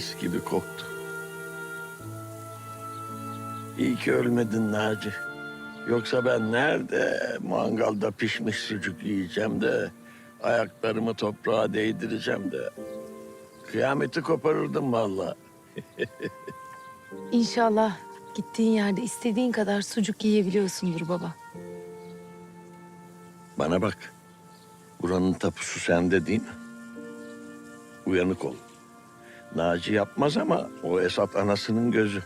mis gibi koktu. İyi ki ölmedin Naci. Yoksa ben nerede mangalda pişmiş sucuk yiyeceğim de... ...ayaklarımı toprağa değdireceğim de... ...kıyameti koparırdım vallahi. İnşallah gittiğin yerde istediğin kadar sucuk yiyebiliyorsundur baba. Bana bak. Buranın tapusu sende değil mi? Uyanık ol. Naci yapmaz ama o Esat anasının gözü.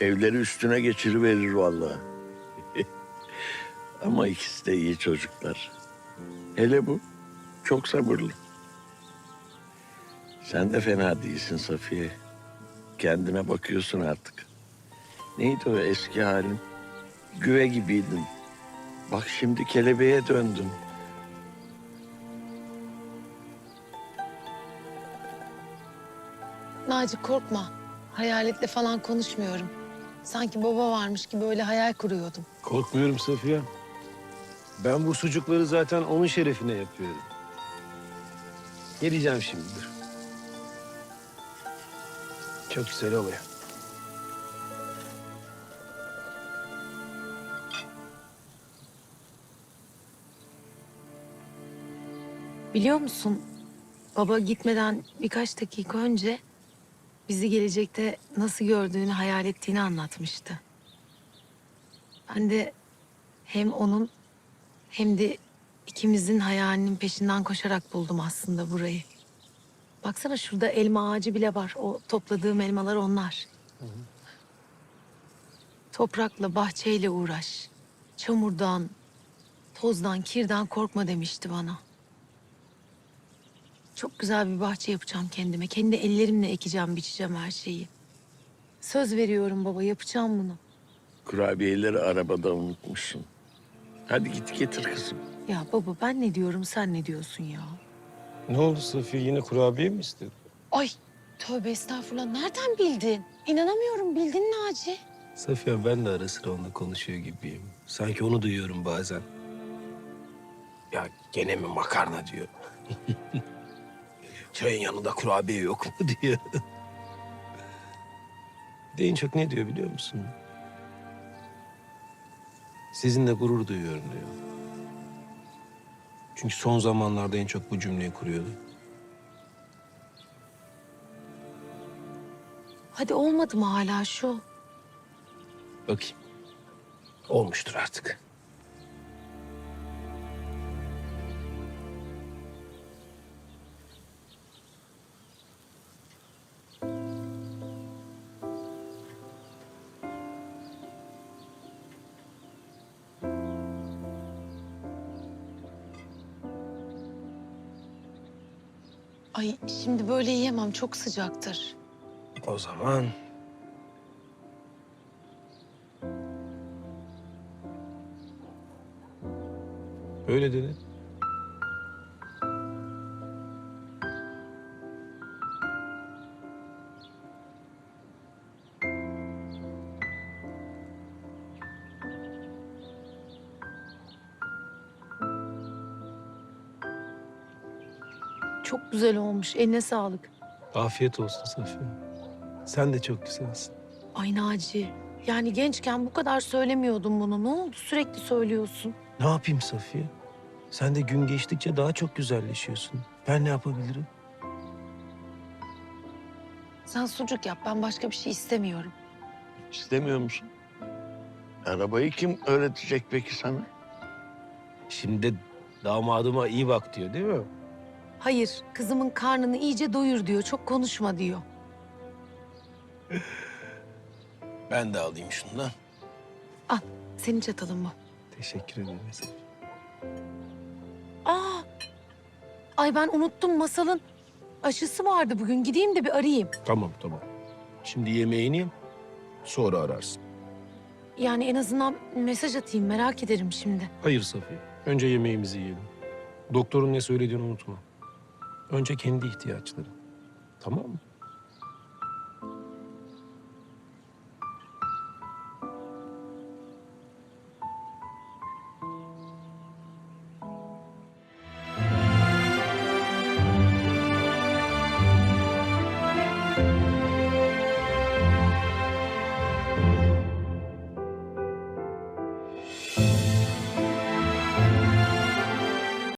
Evleri üstüne geçiriverir vallahi. ama ikisi de iyi çocuklar. Hele bu çok sabırlı. Sen de fena değilsin Safiye. Kendine bakıyorsun artık. Neydi o eski halin? Güve gibiydin. Bak şimdi kelebeğe döndün. Naci korkma. Hayaletle falan konuşmuyorum. Sanki baba varmış gibi öyle hayal kuruyordum. Korkmuyorum Safiye. Ben bu sucukları zaten onun şerefine yapıyorum. Geleceğim şimdi dur. Çok güzel oluyor. Biliyor musun? Baba gitmeden birkaç dakika önce bizi gelecekte nasıl gördüğünü hayal ettiğini anlatmıştı. Ben de hem onun hem de ikimizin hayalinin peşinden koşarak buldum aslında burayı. Baksana şurada elma ağacı bile var. O topladığım elmalar onlar. Toprakla, bahçeyle uğraş. Çamurdan, tozdan, kirden korkma demişti bana. Çok güzel bir bahçe yapacağım kendime. Kendi ellerimle ekeceğim, biçeceğim her şeyi. Söz veriyorum baba, yapacağım bunu. Kurabiyeleri arabada unutmuşsun. Hadi git getir kızım. Ya baba ben ne diyorum, sen ne diyorsun ya? Ne oldu Safiye? Yine kurabiye mi istedin? Ay tövbe estağfurullah. Nereden bildin? İnanamıyorum. Bildin Naci. Safiye ben de ara sıra onunla konuşuyor gibiyim. Sanki onu duyuyorum bazen. Ya gene mi makarna diyor. Çayın yanında kurabiye yok mu diyor. Bir de en çok ne diyor biliyor musun? Sizinle gurur duyuyorum diyor. Çünkü son zamanlarda en çok bu cümleyi kuruyordu. Hadi olmadı mı hala şu? Bakayım. Olmuştur artık. Ay şimdi böyle yiyemem. Çok sıcaktır. O zaman... Öyle dedi. Çok güzel olmuş. Eline sağlık. Afiyet olsun Safiye. Sen de çok güzelsin. Ay Naci. Yani gençken bu kadar söylemiyordun bunu. Ne oldu? Sürekli söylüyorsun. Ne yapayım Safiye? Sen de gün geçtikçe daha çok güzelleşiyorsun. Ben ne yapabilirim? Sen sucuk yap. Ben başka bir şey istemiyorum. İstemiyor musun? Arabayı kim öğretecek peki sana? Şimdi damadıma iyi bak diyor değil mi? Hayır, kızımın karnını iyice doyur diyor. Çok konuşma diyor. Ben de alayım şundan. Al, senin çatalın bu. Teşekkür ederim. Aa! Ay ben unuttum masalın aşısı vardı bugün. Gideyim de bir arayayım. Tamam tamam. Şimdi yemeğini ye, sonra ararsın. Yani en azından mesaj atayım. Merak ederim şimdi. Hayır Safiye. Önce yemeğimizi yiyelim. Doktorun ne söylediğini unutma. Önce kendi ihtiyaçları. Tamam mı?